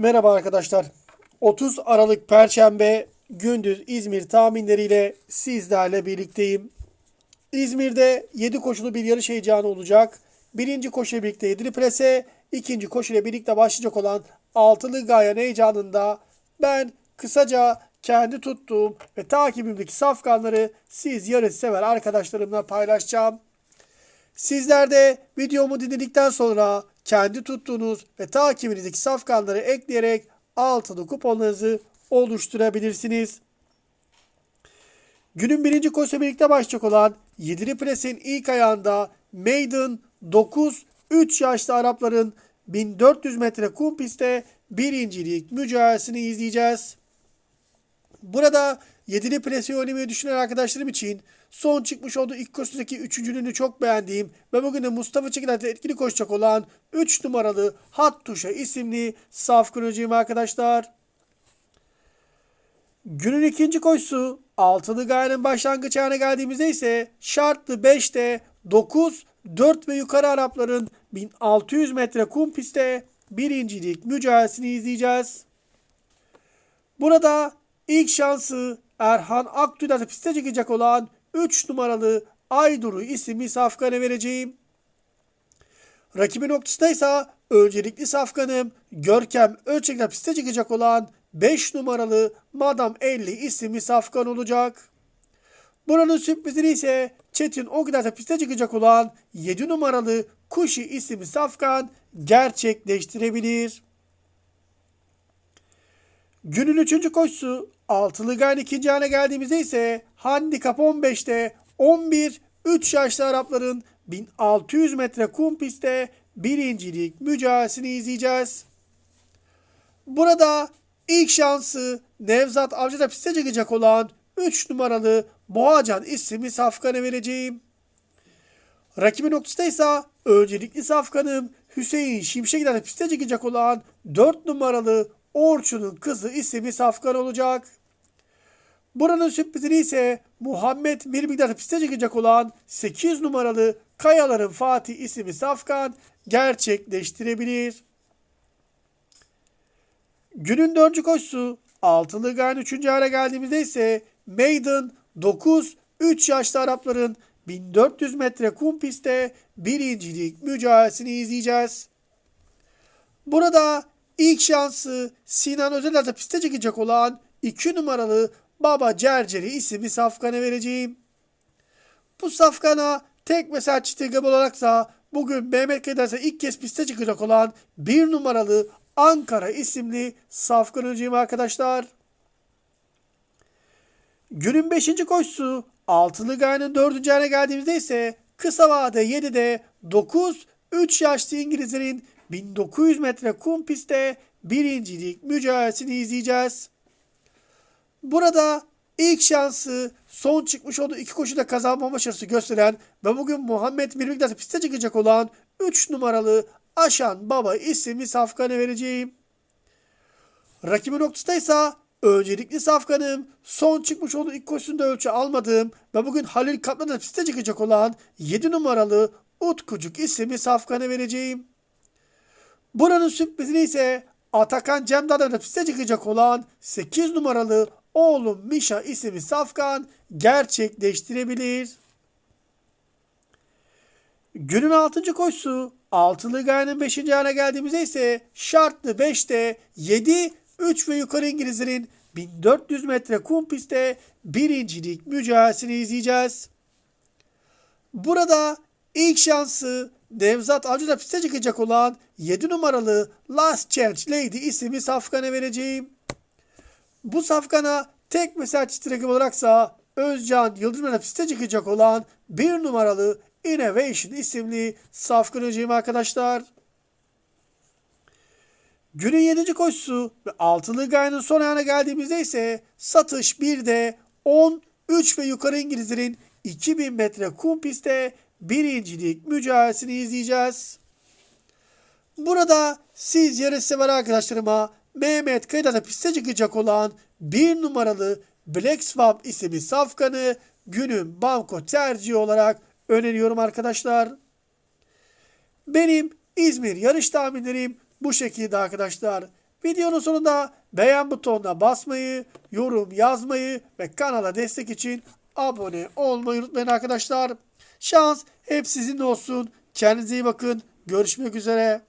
Merhaba arkadaşlar. 30 Aralık Perşembe gündüz İzmir tahminleriyle sizlerle birlikteyim. İzmir'de 7 koşulu bir yarış heyecanı olacak. Birinci koşuyla birlikte 7'li plase, ikinci koşuyla birlikte başlayacak olan altılı gayen heyecanında ben kısaca kendi tuttuğum ve takibimdeki safkanları siz yarış sever arkadaşlarımla paylaşacağım. Sizler de videomu dinledikten sonra kendi tuttuğunuz ve takibinizdeki safkanları ekleyerek altılı kuponlarınızı oluşturabilirsiniz. Günün birinci koşuyla birlikte başlayacak olan 7'li presin ilk ayağında Maiden 9 3 yaşlı Arapların 1400 metre kum pistte birincilik mücadelesini izleyeceğiz. Burada 7'li presi oynamayı düşünen arkadaşlarım için son çıkmış olduğu ilk koşudaki üçüncülüğünü çok beğendiğim ve bugün de Mustafa Çekiler'de etkili koşacak olan 3 numaralı Hat Tuşa isimli saf kırıcıyım arkadaşlar. Günün ikinci koşusu altılı gayenin başlangıç haline geldiğimizde ise şartlı 5'te 9, 4 ve yukarı Arapların 1600 metre kum pistte birincilik mücadelesini izleyeceğiz. Burada ilk şansı Erhan Aktü'de piste çıkacak olan 3 numaralı Ayduru isimli safkanı vereceğim. Rakibi noktasında ise öncelikli safkanım Görkem Ölçek'le piste çıkacak olan 5 numaralı Madam 50 isimli safkan olacak. Buranın sürprizini ise Çetin Ogda'da piste çıkacak olan 7 numaralı Kuşi isimli safkan gerçekleştirebilir. Günün üçüncü koşusu altılı gayen ikinci hane geldiğimizde ise handikap 15'te 11 3 yaşlı Arapların 1600 metre kum pistte birincilik mücadelesini izleyeceğiz. Burada ilk şansı Nevzat Avcı'da piste çıkacak olan 3 numaralı Boğacan isimli safkanı vereceğim. Rakibi noktasında ise öncelikli safkanım Hüseyin Şimşek'den piste çıkacak olan 4 numaralı Orçun'un kızı isimli safkan olacak. Buranın sürprizini ise Muhammed Mirbig'den piste çıkacak olan 8 numaralı Kayaların Fatih isimli safkan gerçekleştirebilir. Günün dördüncü koşusu altılı gayen 3. hale geldiğimizde ise Maiden 9 3 yaşlı Arapların 1400 metre kum pistte birincilik mücadelesini izleyeceğiz. Burada ilk şansı Sinan Özel'de piste çıkacak olan 2 numaralı Baba Cerceri isimli safkanı vereceğim. Bu safkana tek mesaj çitigam olarak da bugün Mehmet Kederse ilk kez piste çıkacak olan 1 numaralı Ankara isimli safkan önceyim arkadaşlar. Günün 5. koşusu altılı gayenin 4. hale geldiğimizde ise kısa vade 7'de 9 3 yaşlı İngilizlerin 1900 metre kum pistte birincilik mücadelesini izleyeceğiz. Burada ilk şansı son çıkmış olduğu iki koşuda kazanma başarısı gösteren ve bugün Muhammed Mirmik'te piste çıkacak olan 3 numaralı Aşan Baba isimli safkanı vereceğim. Rakibi noktasında ise öncelikli safkanım son çıkmış olduğu ilk koşusunda ölçü almadığım ve bugün Halil Kaplan'da piste çıkacak olan 7 numaralı Utkucuk isimli safkanı vereceğim. Buranın sürprizini ise Atakan Cemda'da piste çıkacak olan 8 numaralı oğlum Mişa isimli safkan gerçekleştirebilir. Günün 6. koşusu altılı gayenin 5. hale geldiğimizde ise şartlı 5'te 7 3 ve yukarı İngilizlerin 1400 metre kum pistte birincilik mücadelesini izleyeceğiz. Burada ilk şansı Nevzat Avcı'da piste çıkacak olan 7 numaralı Last Chance Lady isimli safkana vereceğim. Bu safkana tek mesaj çitirek olaraksa Özcan Yıldırım'da piste çıkacak olan 1 numaralı Innovation isimli safkan önceyim arkadaşlar. Günün 7. koşusu ve altılı gayenin son ayağına geldiğimizde ise satış 1'de 10, 3 ve yukarı İngilizlerin 2000 metre kum pistte birincilik mücadelesini izleyeceğiz. Burada siz yarış sever arkadaşlarıma Mehmet Kayı'da piste çıkacak olan 1 numaralı Black Swamp isimli safkanı günün banko tercihi olarak öneriyorum arkadaşlar. Benim İzmir yarış tahminlerim bu şekilde arkadaşlar. Videonun sonunda beğen butonuna basmayı, yorum yazmayı ve kanala destek için abone olmayı unutmayın arkadaşlar. Şans hep sizinle olsun. Kendinize iyi bakın. Görüşmek üzere.